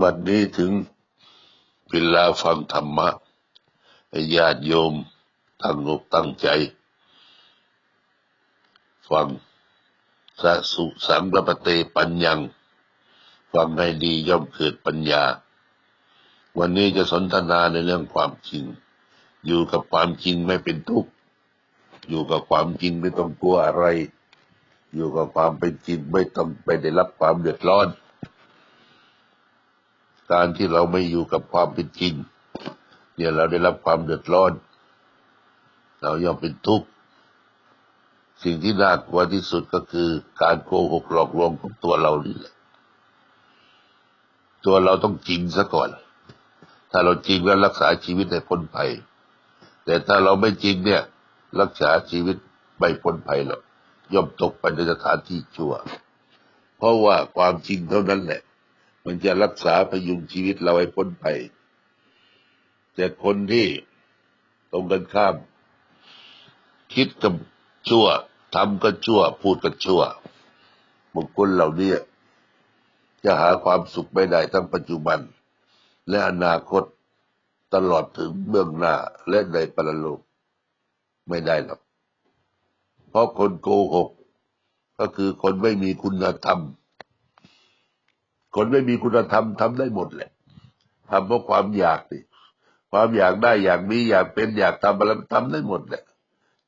บัดนี้ถึงเวลาฟังธรรมะญาติโยมตั้งอกตั้งใจ ฟังสะสุสังระปะเตปัญญัง ฟังให้ดีย่อมเกิดปัญญา วันนี้จะสนทนาในเรื่องความจริง อยู่กับความจริงไม่เป็นทุกข์ อยู่กับความจริงไม่ต้องกลัวอะไร อยู่กับความเป็นจริงไม่ต้องไปได้รับความเดือดร้อน การที่เราไม่อยู่กับความเป็นจริง เนี่ยเราได้รับความเดือดร้อน เราย่อมเป็นทุกข์สิ่งที่น่ากลัวที่สุดก็คือการโกหกหลอกลวงของตัวเรานี่แหละตัวเราต้องจริงซะก่อน ถ้าเราจริงแล้วรักษาชีวิตให้พ้นภัย แต่ถ้าเราไม่จริงเนี่ย รักษาชีวิตไม่พ้นภัยหรอกย่อมตกไปในสถานที่ชั่ว เพราะว่าความจริงเท่านั้นแหละ มันจะรักษาพยุงชีวิตเราให้พ้นภัยแต่คนที่ตรงกันข้าม คิดกับชั่วทำก็ชั่ว พูดก็ชั่วบุคคลเหล่านี้จะหาความสุขไม่ได้ทั้งปัจจุบัน และอนาคตตลอดถึงเบื้องหน้าและในปรโลกไม่ได้หรอก เพราะคนโกหก ก็คือคนไม่มีคุณธรรม คนไม่มีคุณธรรมทำได้หมดแหละทำเพราะความอยากดิความอยากได้อยากมีอยากเป็นอยากทำอะไรทำได้หมดแหละ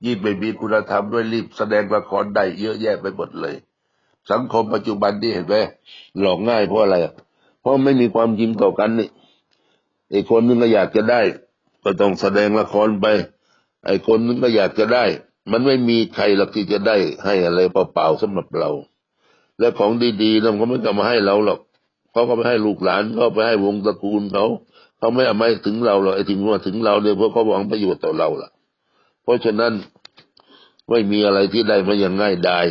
ยิ่งไม่มีคุณธรรมด้วยรีบแสดงละครได้เยอะแยะไปหมดเลย สังคมปัจจุบันที่เห็นไหมหลอกง่ายเพราะอะไรเพราะไม่มีความจริงต่อกันนี่ไอ้คนนึงก็อยากจะได้ ก็ต้องแสดงละครไป ไอ้คนนึงก็อยากจะได้ มันไม่มีใครหรอกที่จะได้ให้อะไรเปล่าๆสำหรับเรา และของดีๆนั่นเขาไม่จะมาให้เราหรอก เขาก็ไปให้ลูกหลานเขาไปให้วงตระกูลเขาเขาไม่เอาไม่ถึงเราหรอกไอ้ถึงว่าถึงเราเนี่ยเพราะเขาหวังประโยชน์ต่อเราล่ะ เพราะฉะนั้นไม่มีอะไรที่ได้มาอย่างง่ายดาย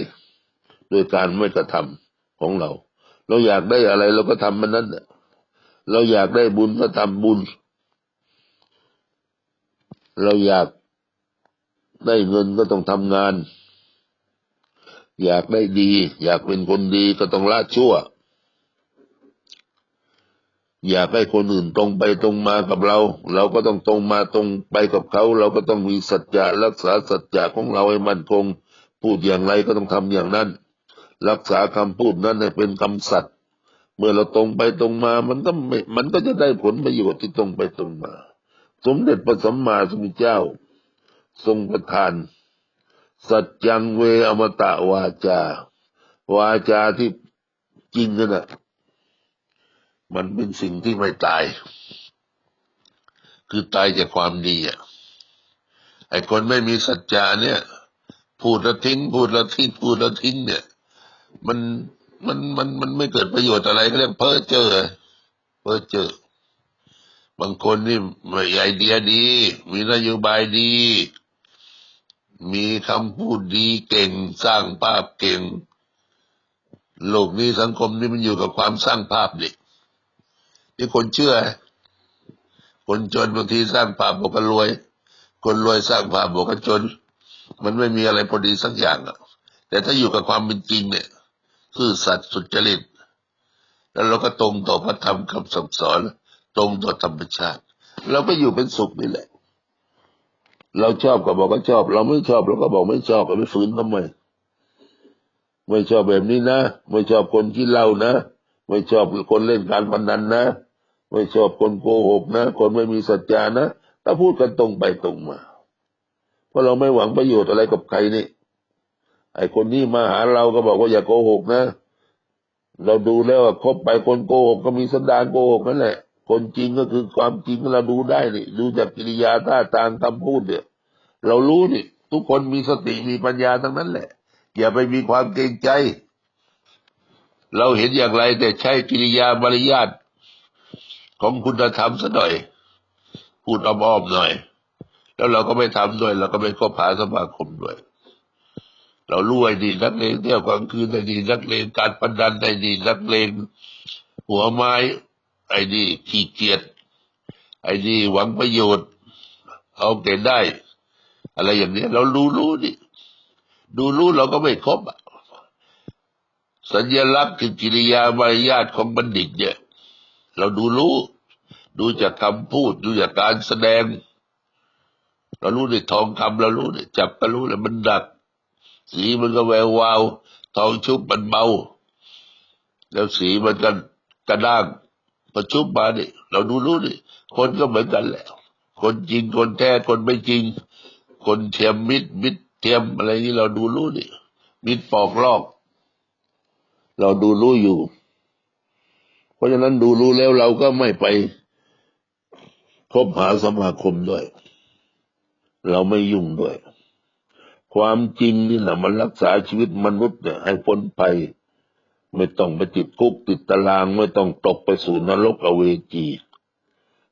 โดยการไม่กระทำของเรา เราอยากได้อะไรเราก็ทำมันนั้นเราอยากได้บุญก็ทำบุญ เราอยากได้เงินก็ต้องทำงาน อยากได้ดี อยากเป็นคนดีก็ต้องละชั่ว อยากให้คนอื่นตรงไปตรงมากับเรา เราก็ต้องตรงมาตรงไปกับเขา เราก็ต้องมีสัจจะรักษาสัจจะของเราให้มั่นคง พูดอย่างไรก็ต้องทำอย่างนั้น รักษาคำพูดนั้นให้เป็นคำสัตย์เมื่อเราตรงไปตรงมา มันก็ไม่มันก็จะได้ผลประโยชน์ที่ตรงไปตรงมา สมเด็จพระสัมมาสัมพุทธเจ้า ทรงประทาน สัจจังเวอมตะวาจา วาจาที่จริงนั่นแหะ มันเป็นสิ่งที่ไม่ตาย คือตายจากความดีอะไอ้คนไม่มีสัจจาเนี่ย พูดแล้วทิ้ง พูดแล้วทิ้งพูดแล้วทิ้งเนี่ย มันมันมันมันไม่เกิดประโยชน์อะไรก็เรียกเพ้อเจ้อเพ้อเจ้อบางคนนี่ไม่ไอเดียดี มีนโยบายดี มีคำพูดดีเก่ง สร้างภาพเก่ง โลกนี้สังคมนี้มันอยู่กับความสร้างภาพดิ ที่คนเชื่อ คนจนบางทีสร้างภาพบอกกันรวย คนรวยสร้างภาพบอกกันจน มันไม่มีอะไรพอดีสักอย่างอะแต่ถ้าอยู่กับความเป็นจริงเนี่ยซื่อสัตย์สุจริต แล้วเราก็ตรงต่อพระธรรมคำสั่งสอน ตรงต่อธรรมชาติ เราก็อยู่เป็นสุขนี่แหละ เราชอบก็บอกว่าชอบ เราไม่ชอบเราก็บอกไม่ชอบก็ไม่ฝืนทำไมไม่ชอบแบบนี้นะ ไม่ชอบคนที่เล่านะ ไม่ชอบคนเล่นการพนันนะ ไม่ชอบคนโกหกนะ คนไม่มีสัจจานะ ถ้าพูดกันตรงไปตรงมา เพราะเราไม่หวังประโยชน์อะไรกับใครนี่ ไอ้คนนี้มาหาเราก็บอกว่าอย่าโกหกนะ เราดูแล้วว่าคบไปคนโกหกก็มีสันดานโกหกนั่นแหละ คนจริงก็คือความจริงเราดูได้นี่ ดูจากกิริยาท่าทางคำพูดเนี่ย เรารู้นี่ ทุกคนมีสติมีปัญญาทั้งนั้นแหละ อย่าไปมีความเกรงใจ เราเห็นอย่างไรแต่ใช้กิริยามารยาท ของคุณธรรมซะหน่อย พูดอ้อมๆหน่อย แล้วเราก็ไม่ทำด้วย เราก็ไม่คบหาสมาคมด้วย เรารู้ไอ้ดีนักเลงเที่ยวกลางคืนไอ้ดีนักเลงการปันดันไอ้ดีนักเลงหัวไม้ไอ้ดีขี้เกียจไอ้ดีหวังประโยชน์ เอาแต่ได้ อะไรอย่างนี้เรารู้รู้ดิดูรู้เราก็ไม่ครบอะสัญลักษณ์คือกิริยามารยาทของบัณฑิตเนี่ย เราดูรู้ ดูจากคำพูด ดูจากการแสดง เรารู้ในทองคำเรารู้เนี่ยจับก็รู้เลยมันดัก สีมันก็แวววาว ทองชุบมันเบา แล้วสีมันก็กระด้างพอชุบมาเนี่ยเราดูรู้นี่คนก็เหมือนกันแหละคนจริงคนแท้คนไม่จริง คนเทียมมิดมิดเทียมอะไรนี่เราดูรู้นี่มิดปอกลอก เราดูรู้อยู่ เพราะฉะนั้นดูรู้แล้วเราก็ไม่ไปคบหาสมาคมด้วย เราไม่ยุ่งด้วย ความจริงนี่นะมันรักษาชีวิตมนุษย์เนี่ยให้พ้นไป ไม่ต้องไปติดคุกติดตาราง ไม่ต้องตกไปสู่นรกอเวจี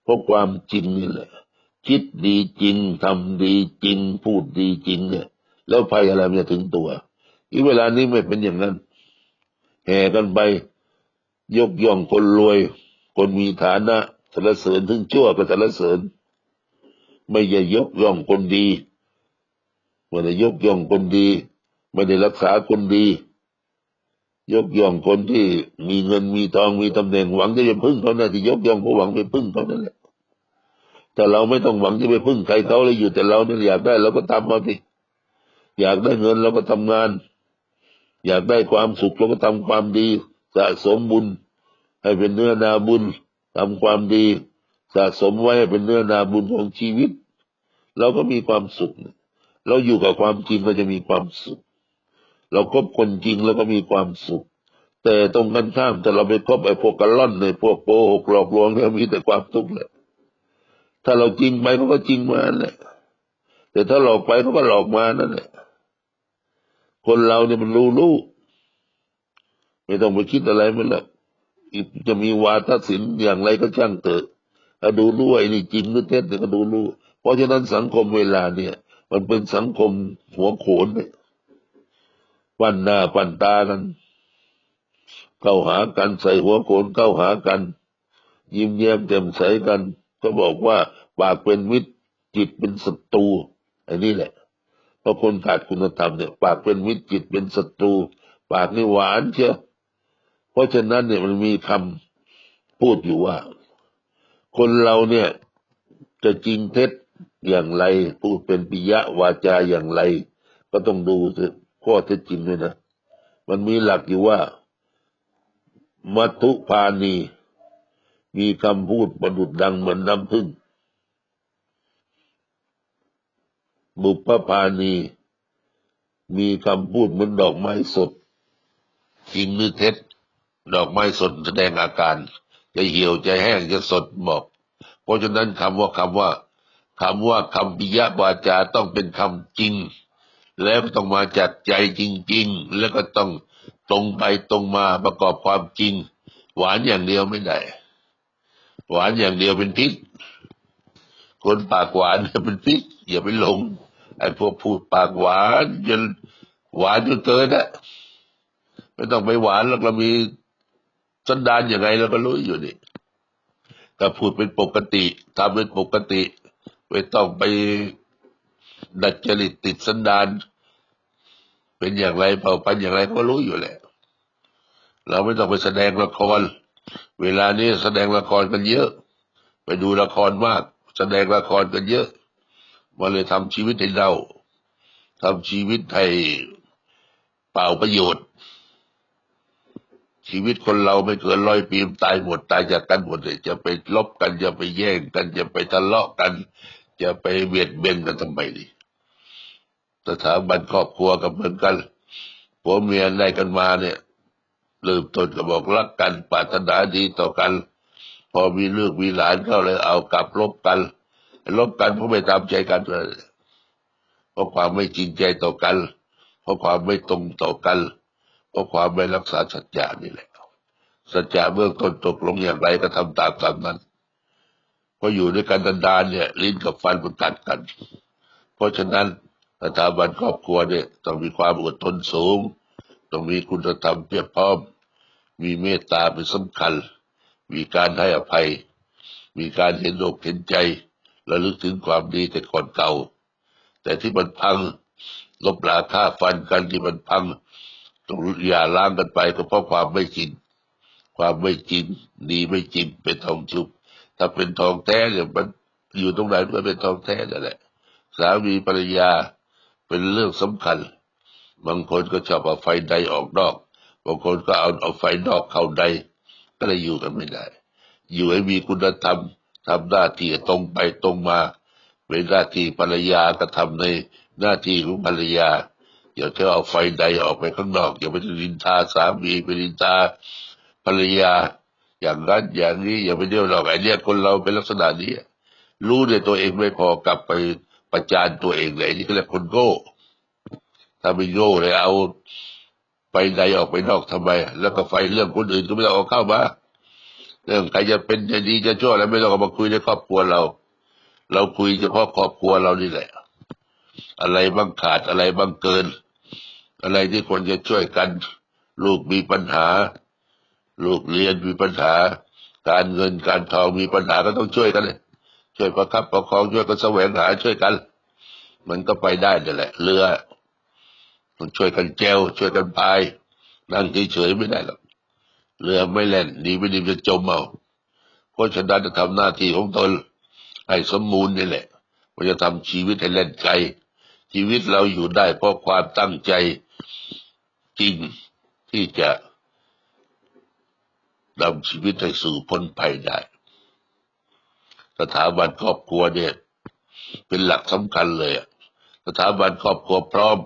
เพราะความจริงนี่แหละ คิดดีจริงทำดีจริง พูดดีจริงเนี่ย แล้วภัยอะไรมันจะถึงตัว อีเวลานี้ไม่เป็นอย่างนั้นแห่กันไป ยกย่องคนรวย คนมีฐานะสรรเสริญถึงชั่วก็สรรเสริญ ไม่ใช่ยกย่องคนดีไม่ได้ยกย่องคนดี ไม่ได้รักษาคนดี ยกย่องคนที่มีเงินมีทองมีตำแหน่งหวังจะไปพึ่งเขานะที่ยกย่องเขาหวังไปพึ่งเขานั่นแหละแต่เราไม่ต้องหวังจะไปพึ่งใครเขาเลยอยู่แต่เราเนี่ยอยากได้เราก็ทำเอาสิอยากได้เงินเราก็ทำงาน อยากได้ความสุขเราก็ทำความดี สะสมบุญ ให้เป็นเนื้อนาบุญทำความดี สะสมไว้ให้เป็นเนื้อนาบุญของชีวิต เราก็มีความสุข เราอยู่กับความจริงเราจะมีความสุข เราคบคนจริงเราก็มีความสุข แต่ตรงกันข้ามแต่เราไปคบไอ้พวกกระล่อนในพวกโกหกหลอกลวงเนี่ยมีแต่ความทุกข์แหละถ้าเราจริงไปเขาก็จริงมาแหละแต่ถ้าหลอกไปเขาก็หลอกมานั่นแหละคนเราเนี่ยมันรู้รู้ ไม่ต้องไปคิดอะไรมันหรอกจะมีวาทศิลป์อย่างไรก็ช่างเถอะดูรู้ไอ้นี่จริงหรือเท็จก็ดูรู้เพราะฉะนั้นสังคมเวลาเนี่ย มันเป็นสังคมหัวโขนเนี่ยปั้นหน้าปั้นตากัน เข้าหากันใส่หัวโขนเข้าหากัน ยิ้มแย้มแจ่มใสกัน ก็บอกว่าปากเป็นมิตรจิตเป็นศัตรูไอ้นี่แหละเพราะคนขาดคุณธรรมเนี่ย ปากเป็นมิตรจิตเป็นศัตรู ปากนี่หวานเชียว เพราะฉะนั้นเนี่ยมันมีคำพูดอยู่ว่า คนเราเนี่ยจะจริงเท็จอย่างไร พูดเป็นปิยะวาจาอย่างไร ก็ต้องดูข้อเท็จจริงด้วยนะ มันมีหลักอยู่ว่า มัทุพานี มีคำพูดประดุดดังเหมือนน้ำพึ่ง บุพพานี มีคำพูดเหมือนดอกไม้สด จริงหรือเท็จ ดอกไม้สดแสดงอาการ จะเหี่ยวจะแห้งจะสดบอก เพราะฉะนั้นคำว่าคำว่าคำว่าคำปิยวาจาต้องเป็นคำจริง แล้วต้องมาจากใจจริง ๆ แล้วก็ต้องตรงไปตรงมาประกอบความจริง หวานอย่างเดียวไม่ได้ หวานอย่างเดียวเป็นพิษคนปากหวานเป็นพิษอย่าไปหลงไอ้พวกพูดปากหวานจนหวานจนเกินนะไม่ต้องไปหวานแล้วเรามี สันดานยังไงเราก็รู้อยู่นี่ถ้าพูดเป็นปกติทำเป็นปกติ ไม่ต้องไปดัดจริตติดสันดาน เป็นอย่างไรเผ่าพันธุ์อย่างไรก็รู้อยู่แหละเราไม่ต้องไปแสดงละคร เวลานี้แสดงละครกันเยอะ ไปดูละครมาก แสดงละครกันเยอะมาเลยทำชีวิตให้เราทำชีวิตให้เปล่าประโยชน์ ชีวิตคนเราไม่เกินร้อยปีตายหมดตายจากกันหมดเลยจะไปลบกันจะไปแย่งกันจะไปทะเลาะกัน จะไปเบียดเบียนกันทำไมดิสถาบันครอบครัวกับเหมือนกันผัวเมียได้กันมาเนี่ยเริ่มต้นก็บอกรักกันปรารถนาดีต่อกัน พอมีเรื่องมีหลานเข้าเลยเอากลับลบกันลบกันเพราะไม่ตามใจกันเลยเพราะความไม่จริงใจต่อกัน เพราะความไม่ตรงต่อกัน เพราะความไม่รักษาสัจจะนี่แหละ สัจจะเบื้องต้นตกลงอย่างไรก็ทำตามตามนั้นเพออยู่ด้วยกันดานเนี่ย ลิ้นกับฟันมันกัดกัน เพราะฉะนั้นสถาบันครอบครัวเนี่ยต้องมีความอดทนสูง ต้องมีคุณธรรมเพียบพร้อม มีเมตตาเป็นสำคัญ มีการให้อภัย มีการเห็นอกเห็นใจระลึกถึงความดีแต่ก่อนเก่า แต่ที่มันพังลบลาค่าฟันกันที่มันพัง ต้องอย่าล้างกันไปก็เพราะความไม่จริงความไม่จริงดีไม่จริงเป็นทองชุบ ถ้าเป็นทองแท้เนี่ยมันอยู่ตรงไหนก็เป็นทองแท้นั่นแหละสามีภรรยาเป็นเรื่องสำคัญ บางคนก็ชอบเอาไฟใดออกนอก บางคนก็เอาเอาไฟนอกเข้าใด ก็เลยอยู่กันไม่ได้ อยู่ให้มีคุณธรรมทำหน้าที่ตรงไปตรงมา เป็นหน้าที่ภรรยาก็ทำในหน้าที่ของภรรยา อย่าเธอเอาไฟใดออกไปข้างนอก อย่าไปดินทาสามีไปดินทาภรรยา อย่างนั้นอย่างนี้อย่าไปเดี่ยวหรอกไอ้เนี่ยคนเราเป็นลักษณะนี้รู้ในตัวเองไม่พอกลับไปประจานตัวเองเลยนี่ก็เรียกคนโง่ถ้าไม่โง่เลยเอาไฟใดออกไปนอกทำไม แล้วก็ไฟเรื่องคนอื่นก็ไม่ต้องเอาเข้ามาเรื่องใครจะเป็นจะดีจะชั่วแล้วไม่ต้องมาคุยในครอบครัวเรา เราคุยเฉพาะครอบครัวเรานี่แหละ อะไรบ้างขาดอะไรบ้างเกิน อะไรที่ควรจะช่วยกัน ลูกมีปัญหา ลูกเรียนมีปัญหา การเงินการทองมีปัญหาก็ต้องช่วยกันเลยช่วยประคับประคองช่วยกันแสวงหาช่วยกัน มันก็ไปได้นั่แหละ เรือต้องช่วยกันแจวช่วยกันพายนั่งเฉยๆไม่ได้หรอกเรือไม่แล่นดีไม่ดีจะจมเอาเพราะฉะนั้นจะทำหน้าที่ของตนให้สมบูรณ์นี่แหละมันจะทำชีวิตให้เล่นไกลชีวิตเราอยู่ได้เพราะความตั้งใจ จริงที่จะนำชีวิตให้สู่พ้นภัยได้ สถาบันครอบครัวเนี่ย เป็นหลักสำคัญเลยอะสถาบันครอบครัวพร้อม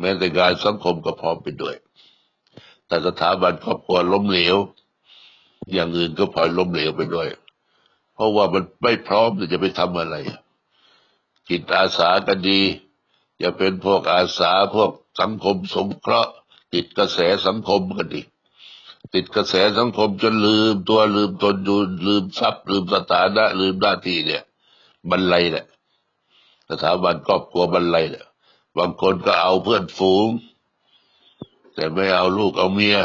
แม้แต่งานสังคมก็พร้อมไปด้วย แต่สถาบันครอบครัวล้มเหลว อย่างอื่นก็พลอยล้มเหลวไปด้วย เพราะว่ามันไม่พร้อมที่จะไปทำอะไรจิตอาสาก็ดี อย่าเป็นพวกอาสาพวกสังคมสงเคราะห์ ติดกระแสสังคมก็ดีติดกระแสสังคมจนลืมตัวลืมตนอยู่ลืมทรัพย์ ลืมสถานะ ลืมหน้าที่เนี่ยบรรลัยเนี่ยสถาบันครอบครัวบรรลัยเนี่ยบางคนก็เอาเพื่อนฝูง แต่ไม่เอาลูกเอาเมีย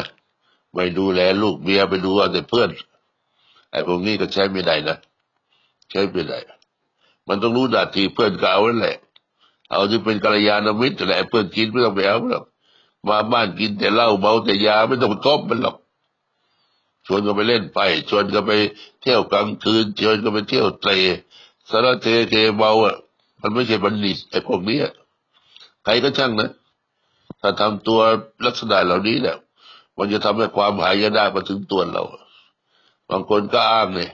ไม่ดูแลลูกเมียไปดูเอาแต่เพื่อนไอ้พวกนี้ก็ใช้ไม่ได้นะใช้ไม่ได้มันต้องรู้หน้าที่เพื่อนก็เอานั่นแหละ เอาที่เป็นกัลยาณมิตรแหละเพื่อนกินไม่ต้องไปเอาหรอกมาบ้านกินแต่เหล้าเมาแต่ยาไม่ต้องไปคบมันหรอกชวนกันไปเล่นไป ชวนกันไปเที่ยวกลางคืนชวนกันไปเที่ยวเตะสารเทเทเมาอะ มันไม่ใช่บัณฑิตไอ้พวกนี้ใครก็ช่างนะถ้าทำตัวลักษณะเหล่านี้เนี่ยมันจะทำให้ความหายนะมาถึงตัวเรา บางคนก็อ้างเนี่ย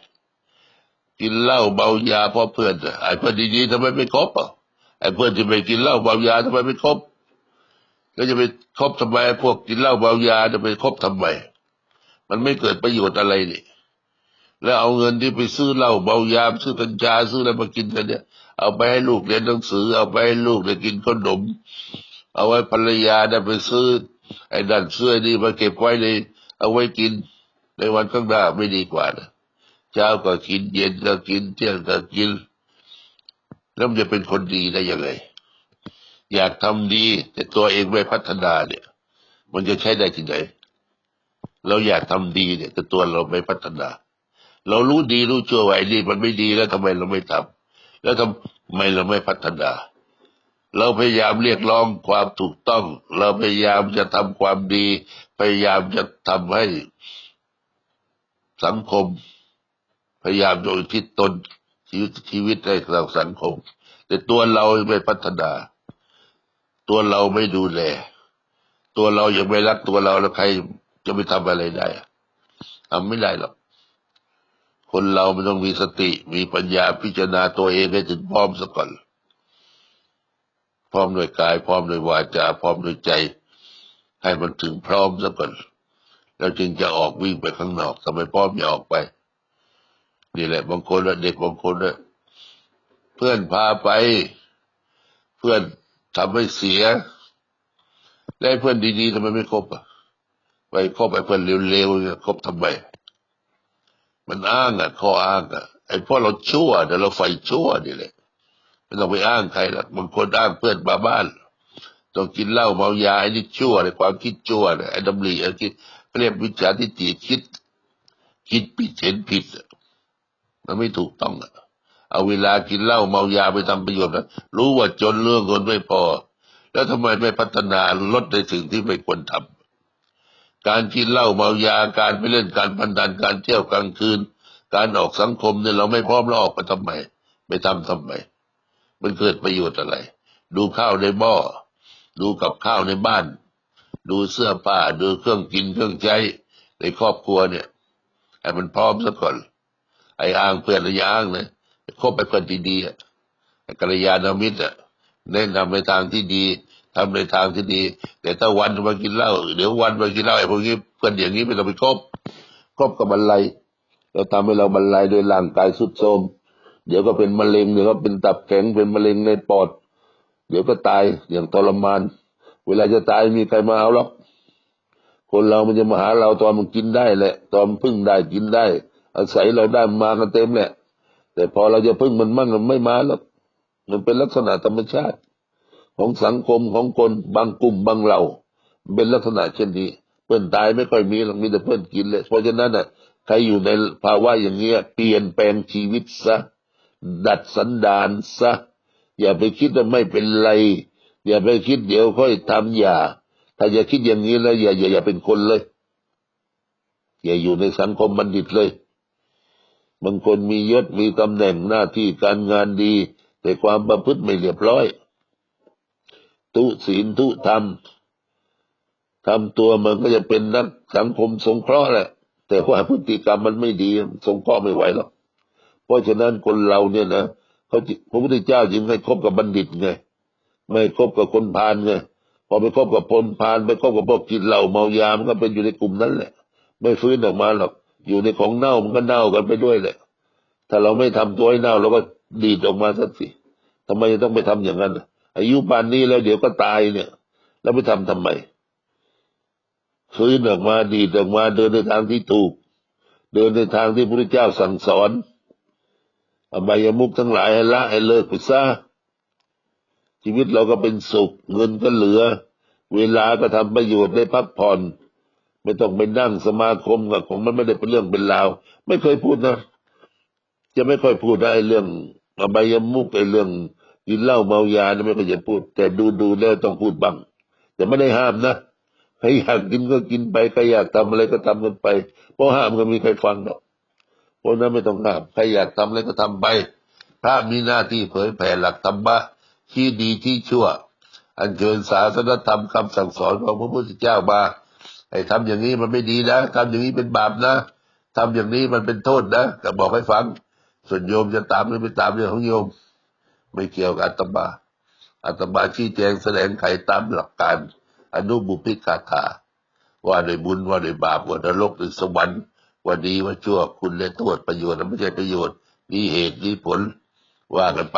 กินเหล้าเมายาเพราะเพื่อนอะไอ้เพื่อนดีๆทำไมไม่คบอะ ไอ้เพื่อนที่ไม่กินเหล้าเมายาทำไมไม่คบแล้วจะไปคบทำไมพวกกินเหล้าเมายาจะไปคบทำไมมันไม่เกิดประโยชน์อะไรนี่แล้วเอาเงินที่ไปซื้อเหล้าเมายาซื้อกัญชาซื้ออะไรมากินกันเนี่ย เอาไปให้ลูกเรียนหนังสือ เอาไปให้ลูกได้กินขนม เอาไว้ภรรยาได้ไปซื้อ ไอ้ดันเสื้อนี่มาเก็บไว้เลยเอาไว้กินในวันข้างหน้าไม่ดีกว่านะเช้าก็กินเย็นก็กินเที่ยงก็กิน แล้วมันจะเป็นคนดีได้ยังไง อยากทำดี แต่ตัวเองไม่พัฒนาเนี่ย มันจะใช้ได้ที่ไหน เราอยากทำดีเนี่ย แต่ตัวเราไม่พัฒนา เรารู้ดีรู้ชั่วว่าไอ้นี่มันไม่ดีแล้วทำไมเราไม่ทำแล้วทำไมเราไม่พัฒนา เราพยายามเรียกร้องความถูกต้อง เราพยายามจะทำความดี พยายามจะทำให้สังคม พยายามจะอุทิศตน ชีวิตชีวิตให้กับสังคม แต่ตัวเราไม่พัฒนา ตัวเราไม่ดูแล ตัวเรายังไม่รักตัวเราแล้วใครจะไปทำอะไรได้อะทำไม่ได้หรอกคนเรามันต้องมีสติ มีปัญญาพิจารณาตัวเองให้ถึงพร้อมซะก่อน พร้อมโดยกาย พร้อมโดยวาจา พร้อมโดยใจ ให้มันถึงพร้อมซะก่อน แล้วจึงจะออกวิ่งไปข้างนอกทำไมพร้อมอย่าออกไป นี่แหละ บางคนเด็กบางคนเพื่อนพาไป เพื่อนทำให้เสีย ได้เพื่อนดีๆทำไมไม่คบอะไปคบไอ้เพื่อนเร็วๆเนี่ยคบทำไมมันอ้างอะข้ออ้างอะไอ้พวกเราชั่วแต่เราไฟชั่วนี่แหละไม่ต้องไปอ้างใครหรอกบางคนอ้างเพื่อนมาบ้านต้องกินเหล้าเมายาไอ้นี่ชั่วในความคิดชั่วเนี่ยไอ้ดำริไอ้คิดเรียกวิจารทิฏฐิคิด คิดผิดเห็นผิดอะ มันไม่ถูกต้องอะเอาเวลากินเหล้าเมายาไปทำประโยชน์นะรู้ว่าจนเรื่องคนไม่พอ แล้วทำไมไม่พัฒนาลดในสิ่งที่ไม่ควรทำการกินเหล้าเมายาการไปเล่นการพนันการเที่ยวกลางคืน การออกสังคมเนี่ยเราไม่พร้อมเราออกไปทำไมไปทำทำไมมันเกิดประโยชน์อะไร ดูข้าวในหม้อดูกับข้าวในบ้าน ดูเสื้อผ้าดูเครื่องกินเครื่องใช้ในครอบครัวเนี่ยให้มันพร้อมซะก่อน ไอ้อ้างเพื่อนระยะอ้างนะคบไปเพื่อนที่ดีอะกัลยาณมิตรอะแนะนำในทางที่ดีทำในทางที่ดี แต่ถ้าวันมากินเหล้าเดี๋ยววันมากินเหล้าไอ้พวกนี้เพื่อนอย่างนี้ไม่ต้องไปคบคบกับบรรลัยเราทำให้เราบรรลัยโดยร่างกายสุดโทรมเดี๋ยวก็เป็นมะเร็งเดี๋ยวก็เป็นตับแข็งเป็นมะเร็งในปอด เดี๋ยวก็ตายอย่างทรมาน เวลาจะตายมีใครมาเอาหรอกคนเรามันจะมาหาเราตอนมันกินได้แหละ ตอนพึ่งได้กินได้ อาศัยเราได้มากันเต็มแหละ แต่พอเราจะพึ่งมันมั่งมันไม่มาแล้ว มันเป็นลักษณะธรรมชาติ ของสังคมของคนบางกลุ่มบางเหล่าเป็นลักษณะเช่นนี้ เพื่อนตายไม่ค่อยมีหรอกมีแต่เพื่อนกินเลยเพราะฉะนั้นน่ะใครอยู่ในภาวะอย่างเงี้ยเปลี่ยนแปลงชีวิตซะ ดัดสันดานซะ อย่าไปคิดว่าไม่เป็นไร อย่าไปคิดเดี๋ยวค่อยทำอย่า ถ้าอย่าคิดอย่างนี้แล้วอย่าอย่าอย่าเป็นคนเลย อย่าอยู่ในสังคมบัณฑิตเลย บางคนมียศมีตำแหน่งหน้าที่การงานดี แต่ความประพฤติไม่เรียบร้อย ทุศีลทุธรรมทำตัวมันก็จะเป็นนักสังคมสงเคราะห์แหละ แต่ว่าพฤติกรรมมันไม่ดีสงเคราะห์ไม่ไหวหรอกเพราะฉะนั้นคนเราเนี่ยนะเขาพระพุทธเจ้าจึงให้คบกับบัณฑิตไง ไม่คบกับคนพาลไงพอไปคบกับพลพาลไปคบกับพวกกินเหล้าเมายามันก็เป็นอยู่ในกลุ่มนั้นแหละ ไม่ฟื้นออกมาหรอก อยู่ในของเน่ามันก็เน่ากันไปด้วยแหละ ถ้าเราไม่ทำตัวให้เน่าเราก็ดีดออกมาสักสิทำไมต้องไปทำอย่างนั้นอายุปานนี้แล้วเดี๋ยวก็ตายเนี่ย แล้วไปทำทำไมฟื้นออกมาดีดออกมาเดินในทางที่ถูก เดินในทางที่พระเจ้าสั่งสอนอบายมุกทั้งหลายให้ละให้เลิกไปซะชีวิตเราก็เป็นสุข เงินก็เหลือ เวลาก็ทำประโยชน์ได้พักผ่อน ไม่ต้องไปนั่งสมาคมกับของมันไม่ได้เป็นเรื่องเป็นราว ไม่เคยพูดนะ จะไม่ค่อยพูดได้เรื่องอบายมุกไอ้เรื่องกินเหล้าเมายาเนะไม่ค่อยจะพูด แต่ดูดูแล้วต้องพูดบ้างแต่ไม่ได้ห้ามนะใครอยากกินก็กินไปใครอยากทำอะไรก็ทำกันไปเพราะห้ามก็มีใครฟังหรอกเพราะนั้นไม่ต้องห้ามใครอยากทำอะไรก็ทำไปพระมีหน้าที่เผยแผ่หลักธรรมะที่ดีที่ชั่ว อันเชิญศาสนธรรมคำสั่งสอนของพระพุทธเจ้ามา ไอ้ทำอย่างนี้มันไม่ดีนะทำอย่างนี้เป็นบาปนะทำอย่างนี้มันเป็นโทษนะก็บอกให้ฟัง ส่วนโยมจะตามหรือไม่ตามเรื่องของโยม ไม่เกี่ยวกับอาตมาอาตมาชี้แจงแสดงไขตามหลักการ อนุบุพิกาถาว่าในบุญว่าในบาปว่านรกหรือสวรรค์ว่าดีว่าชั่วคุณและโทษประโยชน์และไม่ใช่ประโยชน์มีเหตุมีผลว่ากันไป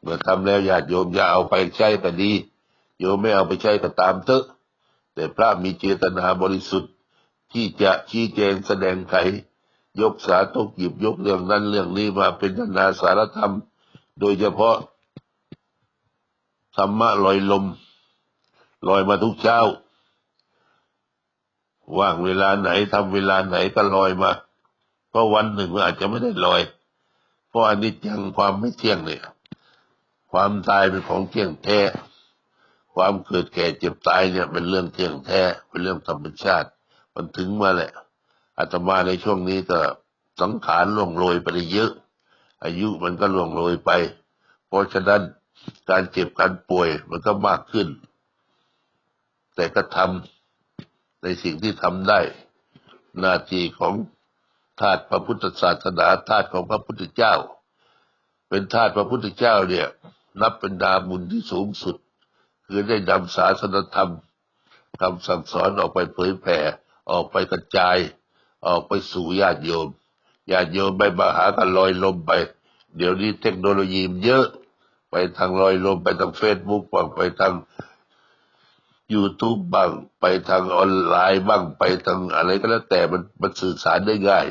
เมื่อทำแล้วญาติโยมอย่าเอาไปใช้ก็ดี โยมไม่เอาไปใช้ก็ตามเถอะ แต่พระมีเจตนาบริสุทธิ์ ที่จะชี้แจงแสดงไข ยกสาตกหยิบยกเรื่องนั้นเรื่องนี้มาเป็นนาสารธรรม โดยเฉพาะธรรมะลอยลม ลอยมาทุกเช้า ว่างเวลาไหนทำเวลาไหนก็ลอยมาเพราะวันหนึ่งอาจจะไม่ได้ลอย เพราะอันิจจังความไม่เที่ยงเนี่ยความตายเป็นของเที่ยงแท้ ความเกิดแก่เจ็บตายเนี่ยเป็นเรื่องเที่ยงแท้เป็นเรื่องธรรมชาติ มันถึงมาแหละอาตมาในช่วงนี้ก็สังขารล่วงโรยไปเยอะ อายุมันก็ล่วงโรยไป เพราะฉะนั้นการเจ็บการป่วยมันก็มากขึ้น แต่ก็ทำในสิ่งที่ทำได้ หน้าที่ของทาสพระพุทธศาสนาทาสของพระพุทธเจ้า เป็นทาสพระพุทธเจ้าเนี่ย นับเป็นดาบุญที่สูงสุด คือได้นำศาสนธรรมคำสั่งสอนออกไปเผยแผ่ ออกไปกระจาย ออกไปสู่ญาติโยมญาติโยมไม่มาหากันลอยลมไป เดี๋ยวนี้เทคโนโลยีมันเยอะ ไปทางลอยลมไปทางเฟซบุ๊กบ้างไปทางยูทูบบ้างไปทางออนไลน์บ้างไปทางอะไรก็แล้วแต่มันมันสื่อสารได้ง่าย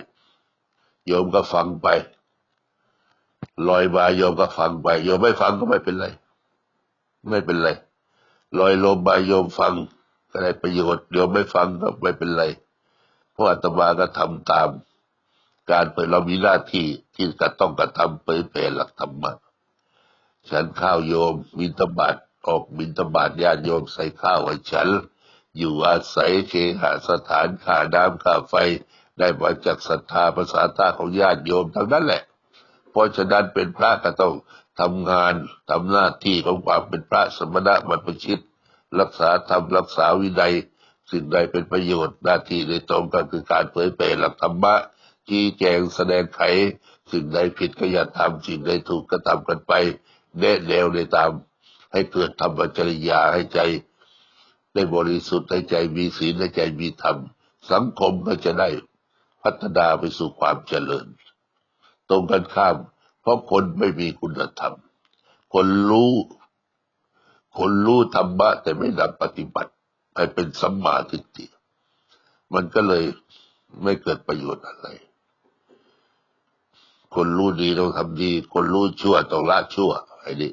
โยมก็ฟังไป ลอยมาโยมก็ฟังไปโยมไม่ฟังก็ไม่เป็นไร ไม่เป็นไร ลอยลมมาโยมฟังก็ได้ประโยชน์โยมไม่ฟังก็ไม่เป็นไร เพราะอาตมาก็ทำตาม การเปิดเรามีหน้าที่ที่จะต้องกระทำเผยแผ่หลักธรรมะฉันข้าวโยมมินตบาทออกบินตบาทญาติโยมใส่ข้าวให้ฉัน อยู่อาศัยเคหสถานค่าน้ำค่าไฟได้มาจากศรัทธาภาษาตาของญาติโยมทั้งนั้นแหละ เพราะฉะนั้นเป็นพระก็ต้อง ทำงานทำหน้าที่ของความเป็นพระสมณะบรรพชิต รักษาธรรมรักษาวินัย สิ่งใดเป็นประโยชน์หน้าที่โดยตรงก็คือการเผยแผ่หลักธรรมะชี้แจงแสดงไข สิ่งใดผิดก็อย่าทำสิ่งใดถูกก็ทำกันไปแนะแนวในตาม ให้เกิดธรรมจริยาให้ใจ ได้บริสุทธิ์ให้ใจมีศีลให้ใจมีธรรม สังคมก็จะได้พัฒนาไปสู่ความเจริญ ตรงกันข้าม ราะคนไม่มีคุณธรรม คนรู้ คนรู้ธรรมะแต่ไม่นำปฏิบัติให้เป็นสัมมาทิฏฐิมันก็เลยไม่เกิดประโยชน์อะไร คนรู้ดีต้องทำดี คนรู้ชั่วต้องละชั่วไอ้นี่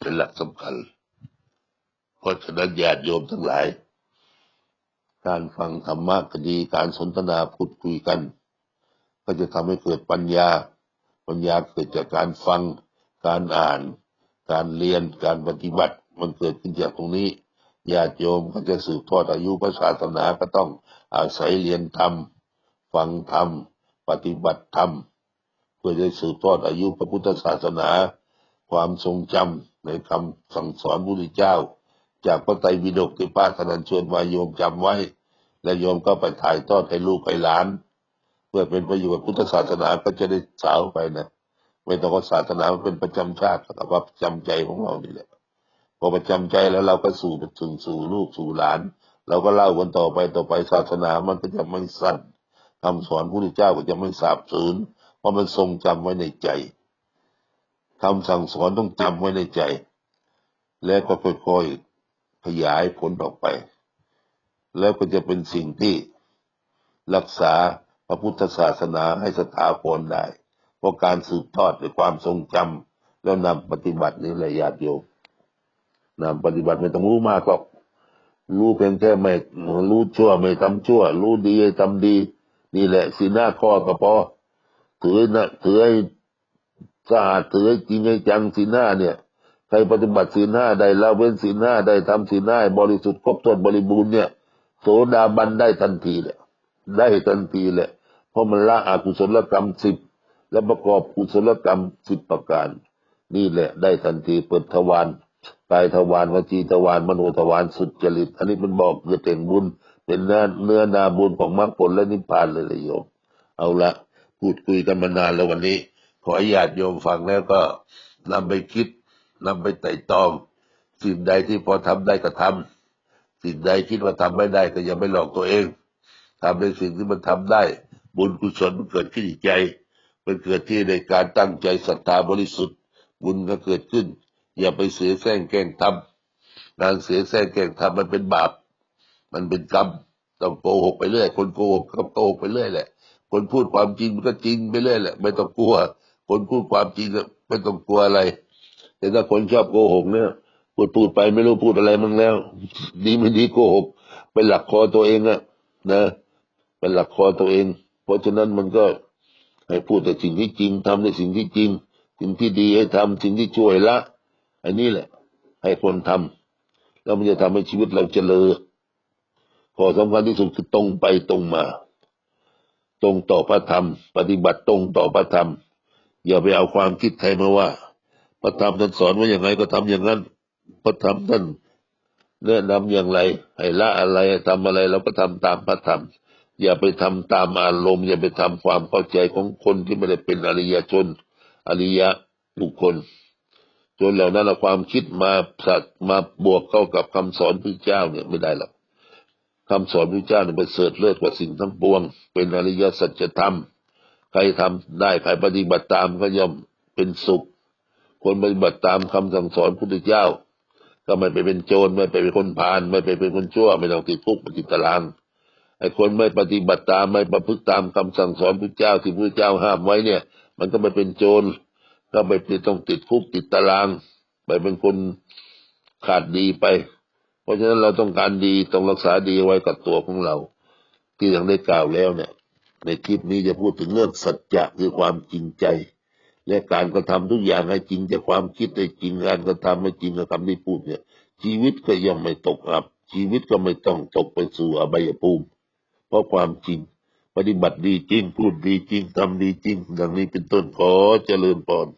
เป็นหลักสำคัญ เพราะฉะนั้นญาติโยมทั้งหลาย การฟังธรรมะก็ดี การสนทนาพูดคุยกัน ก็จะทำให้เกิดปัญญา ปัญญาเกิดจากการฟัง การอ่าน การเรียน การปฏิบัติ มันเกิดขึ้นจากตรงนี้ ญาติโยมก็จะสืบทอดอายุพระศาสนาก็ต้องอาศัยเรียนธรรม ฟังธรรม ปฏิบัติธรรม เพื่อจะสืบทอดอายุพระพุทธศาสนา ความทรงจำในคำสั่งสอนพระพุทธเจ้า จากพระไตรปิฎกที่พระธนัญชวนมาโยมจำไว้ และโยมก็ไปถ่ายทอดให้ลูกให้หลาน พื่อเป็นประโยชน์พุทธศาสนาก็จะได้สาวไปนะไม่ต้องศาสนามันเป็นประจำชาติแต่ว่าประจำใจของเรานี่แหละพอประจำใจแล้วเราก็สู่ถึงสู่ลูกสู่หลาน เราก็เล่ากันต่อไปต่อไปศาสนามันก็จะไม่สั้นคำสอนพระพุทธเจ้าก็จะไม่สาบสูญเพราะมันทรงจำไว้ในใจคำสั่งสอนต้องจำไว้ในใจ แล้วก็ค่อยๆขยายผลออกไป แล้วก็จะเป็นสิ่งที่รักษา พระพุทธศาสนาให้สถาพรได้ เพราะการสืบทอดด้วยความทรงจำแล้วนำปฏิบัตินี่แหละญาติโยมนำปฏิบัติไม่ต้องรู้มากหรอกรู้เพียงแค่ไม่รู้ชั่วไม่ทำชั่ว รู้ดีให้ทำดี นี่แหละสีหน้าข้อก็พอถือนะถือให้สะอาดถือให้จริงให้จังสีหน้าเนี่ยใครปฏิบัติสีหน้าใดละเว้นสีหน้าใดทำสีหน้าบริสุทธิ์ครบถ้วนบริบูรณ์เนี่ยโสดาบันได้ทันทีแหละได้ทันทีแหละ ราะมันละอกุศลกรรมสิบและประกอบกุศลกรรมสิบประการ นี่แหละได้ทันทีเปิดทวารกายทวารวจีทวารมโนทวารสุดจริต อันนี้มันบอกเกิดแห่งบุญ เป็นเนื้อเนื้อนาบุญของมรรคผลและนิพพานเลยเลยโยม เอาละพูดคุยกันมานานแล้ววันนี้ ขอญาติโยมฟังแล้วก็นำไปคิดนำไปไต่ตอง สิ่งใดที่พอทำได้ก็ทำสิ่งใดคิดว่าทำไม่ได้ก็อย่าไปหลอกตัวเองทำในสิ่งที่มันทำได้ บุญกุศลมันเกิดขึ้นที่ใจ มันเกิดที่ในการตั้งใจศรัทธาบริสุทธิ์ บุญก็เกิดขึ้น อย่าไปเสียแซงแกล้งทำการเสียแซงแกล้งทำมันเป็นบาป มันเป็นกรรมต้องโกหกไปเรื่อย คนโกหกก็โกหกไปเรื่อยแหละ คนพูดความจริงมันก็จริงไปเรื่อยแหละ ไม่ต้องกลัว คนพูดความจริงไม่ต้องกลัวอะไร แต่ถ้าคนชอบโกหกเนี่ยพูดพูดไปไม่รู้พูดอะไรมั่งแล้ว ดีไม่ดีโกหกเป็นหลักคอตัวเองอะนะเป็นหลักคอตัวเอง เพราะฉะนั้นมันก็ให้พูดแต่สิ่งที่จริงทำในสิ่งที่จริง สิ่งที่ดีให้ทำสิ่งที่ช่วยละอันนี้แหละ ให้คนทำแล้วมันจะทำให้ชีวิตเราเจริญข้อสำคัญที่สุดคือตรงไปตรงมา ตรงต่อพระธรรม ปฏิบัติตรงต่อพระธรรม อย่าไปเอาความคิดใครมาว่า พระธรรมท่านสอนว่าอย่างไรก็ทำอย่างนั้น พระธรรมท่านแนะนำอย่างไร ให้ละอะไรทำอะไรเราก็ทำตามพระธรรม อย่าไปทำตามอารมณ์ อย่าไปทำความเข้าใจของคนที่ไม่ได้เป็นอริยชน อริยะบุคคลจนเหล่านั้นความคิดมาสัตมาบวกเข้ากับคำสอนพระเจ้าเนี่ยไม่ได้หรอกคำสอนพระเจ้าเนี่ยเป็นเสริฐเลิศกว่าสิ่งทั้งปวง เป็นอริยสัจธรรม ใครทำได้ใครปฏิบัติตามก็ย่อมเป็นสุข คนปฏิบัติตามคำสั่งสอนพุทธเจ้า ก็ไม่ไปเป็นโจรไม่ไปเป็นคนพาลไม่ไปเป็นคนชั่ว ไม่ต้องติดคุกติดตาราง ไอ้คนไม่ปฏิบัติตามไม่ประพฤติตามคำสั่งสอนพระเจ้าที่พระเจ้าห้ามไว้เนี่ย มันก็ไปเป็นโจร ก็ไปต้องติดคุกติดตาราง ไปเป็นคนขาดดีไป เพราะฉะนั้นเราต้องการดีต้องรักษาดีไว้กับตัวของเรา ที่ย่างได้กล่าวแล้วเนี่ย ในคลิปนี้จะพูดถึงเรื่องสัจจะคือความจริงใจ และการกระทำทุกอย่างให้จริงจากความคิดให้จริงการกระทำให้จริงกับคำที่พูดเนี่ย ชีวิตก็ย่อมไม่ตกอับชีวิตก็ไม่ต้องตกไปสู่อบายภูมิ เพราะความจริง ปฏิบัติดีจริง พูดดีจริงทำดีจริง ดังนี้เป็นต้นขอเจริญพร